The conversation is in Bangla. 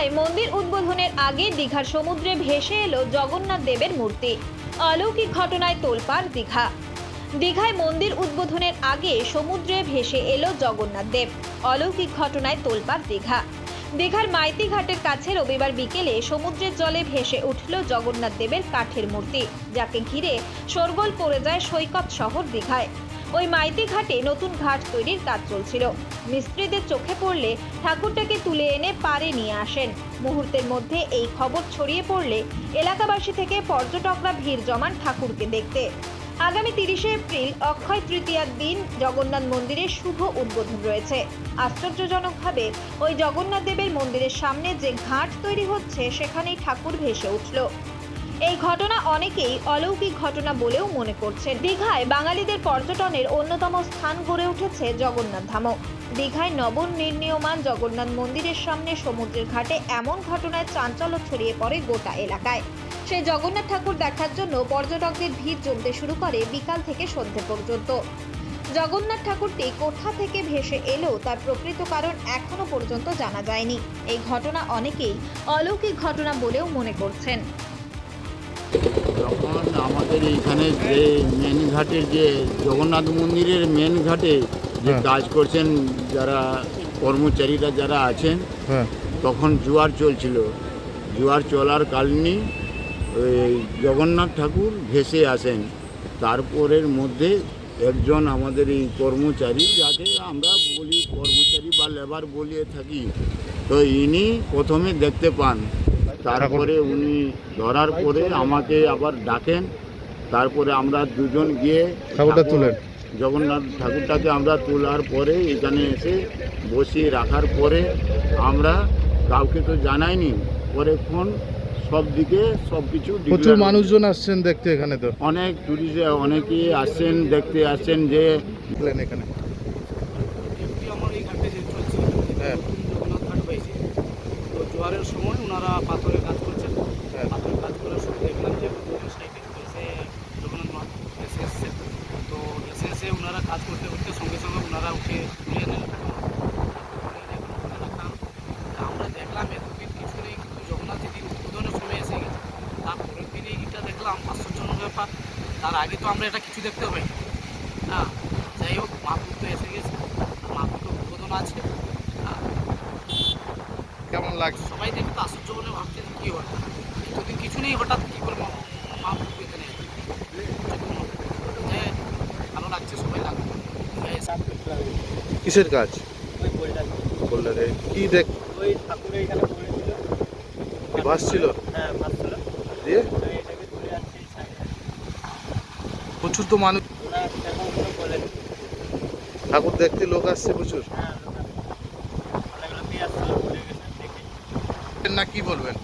দীঘায় মন্দির উদ্বোধনের আগে দীঘার সমুদ্রে ভেসে এলো জগন্নাথ দেবের মূর্তি। অলৌকিক ঘটনায় তোলপাড় দীঘা। দীঘায় মন্দির উদ্বোধনের আগে সমুদ্রে ভেসে এলো জগন্নাথ দেব। অলৌকিক ঘটনায় তোলপাড় দীঘা। দীঘার মাইতি ঘাটের কাছে রবিবার বিকেলে সমুদ্রের জলে ভেসে উঠল জগন্নাথ দেবের কাঠের মূর্তি, যাকে ঘিরে শোরগোল পড়ে যায় সৈকত শহর দীঘায়। ওই মাইতি ঘাটে নতুন ঘাট তৈরির কাজ চলছিল। মিস্ত্রিদের চোখে পড়লে ঠাকুরটাকে তুলে এনে পারে নিয়ে আসেন। মুহূর্তের মধ্যে এই খবর ছড়িয়ে পড়লে এলাকাবাসী থেকে পর্যটকরা ভিড় জমান ঠাকুরকে দেখতে। আগামী তিরিশে এপ্রিল, অক্ষয় তৃতীয়ার দিন জগন্নাথ মন্দিরের শুভ উদ্বোধন রয়েছে। আশ্চর্যজনকভাবে ওই জগন্নাথ দেবের মন্দিরের সামনে যে ঘাট তৈরি হচ্ছে, সেখানেই ঠাকুর ভেসে উঠল। এই ঘটনা অনেকেই অলৌকিক ঘটনা বলেও মনে করছেন। দীঘায় বাঙালিদের পর্যটনের অন্যতম স্থান গড়ে উঠেছে জগন্নাথ ধামও। দীঘায় নবনির্ণীয়মান জগন্নাথ মন্দিরের সামনে সমুদ্রের ঘাটে এমন ঘটনায় চাঞ্চল্য ছড়িয়ে পড়ে গোটা এলাকায়। সেই জগন্নাথ ঠাকুর দেখার জন্য পর্যটকদের ভিড় জমতে শুরু করে বিকাল থেকে সন্ধে পর্যন্ত। জগন্নাথ ঠাকুরটি কোথা থেকে ভেসে এলেও তার প্রকৃত কারণ এখনও পর্যন্ত জানা যায়নি। এই ঘটনা অনেকেই অলৌকিক ঘটনা বলেও মনে করছেন। যখন আমাদের এইখানে যে মেন ঘাটের যে জগন্নাথ মন্দিরের মেন ঘাটে যে হ্যাঁ। কাজ করছেন যারা কর্মচারীরা যারা আছেন হ্যাঁ। তখন জোয়ার চলছিল। জোয়ার চলার কারণে ওই জগন্নাথ ঠাকুর ভেসে আসেন। তারপরের মধ্যে একজন আমাদের এই কর্মচারী যাকে আমরা বলি কর্মচারী বা লেবার বলিয়ে থাকি তো ইনি প্রথমে দেখতে পান তারপরে উনি ধরার পরে আমাকে আবার ডাকেন। তারপরে আমরা দুজন গিয়ে ঠাকুরটা তুলেন। জগন্নাথ ঠাকুরটাকে আমরা তোলার পরে এখানে এসে বসিয়ে রাখার পরে আমরা কাউকে তো জানাইনি। পরে ফোন সব দিকে সব কিছু প্রচুর মানুষজন আসছেন দেখতে এখানে তো। অনেক টুরিস্ট অনেকেই আসছেন দেখতে আসছেন যে এখানে ডিউটি আমার এই ঘাটে যে চলছে হ্যাঁ। জগন্নাথ ঘাট পাইছে তো জোয়ারের সময় ওনারা পাথরে কাজ করছেন হ্যাঁ। পাথরে কাজ করার সময় দেখলাম যে দুজন সাইডে এসে জগন্নাথ মা এসে এসছে তো এসে এসে ওনারা কাজ করতে করতে সঙ্গে সঙ্গে ওনারা উঠে তুলে নেন। আমরা দেখলাম এতদিন কিছু নেই কিন্তু জগন্নাথ দিদির উদ্বোধনের সময় এসে গেছে। তারপরের দিনে এটা দেখলাম আশ্চর্যজনক ব্যাপার। তার আগে তো আমরা এটা কিছু দেখতে পাই হ্যাঁ যাই হোক মাহবুব তো এসে গেছে। মাহবুব তো উদ্বোধন আছে। হ্যাঁ, কেমন লাগছে? সবাই দেখে তো আশ্চর্য বলে ভাবছে যে কী হলো এতদিন কিছু নেই হঠাৎ কী করে মাহবুব এখানে এলো? যাই হোক, ভালো লাগছে সবাই লাগবে যাই হোক। কিসের কাজ বললেন কি দেখ? ওই ঠাকুর এখানে পড়েছিল বাস ছিল? হ্যাঁ দিয়ে? প্রচুর তো মানুষ ঠাকুর দেখতে লোক আসছে প্রচুর। হ্যাঁ না কি বলবেন?